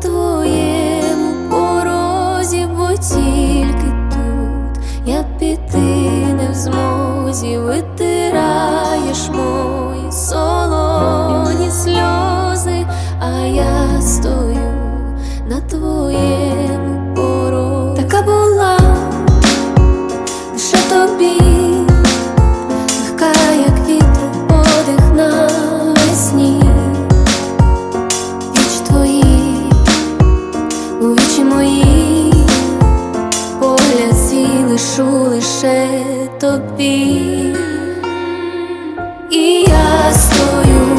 твоєму порозі, бо тільки тут я піти не в змозі, витираєш мої солоні сльози, а я стою на твоєму мої, погляд лишу лише тобі, і я стою.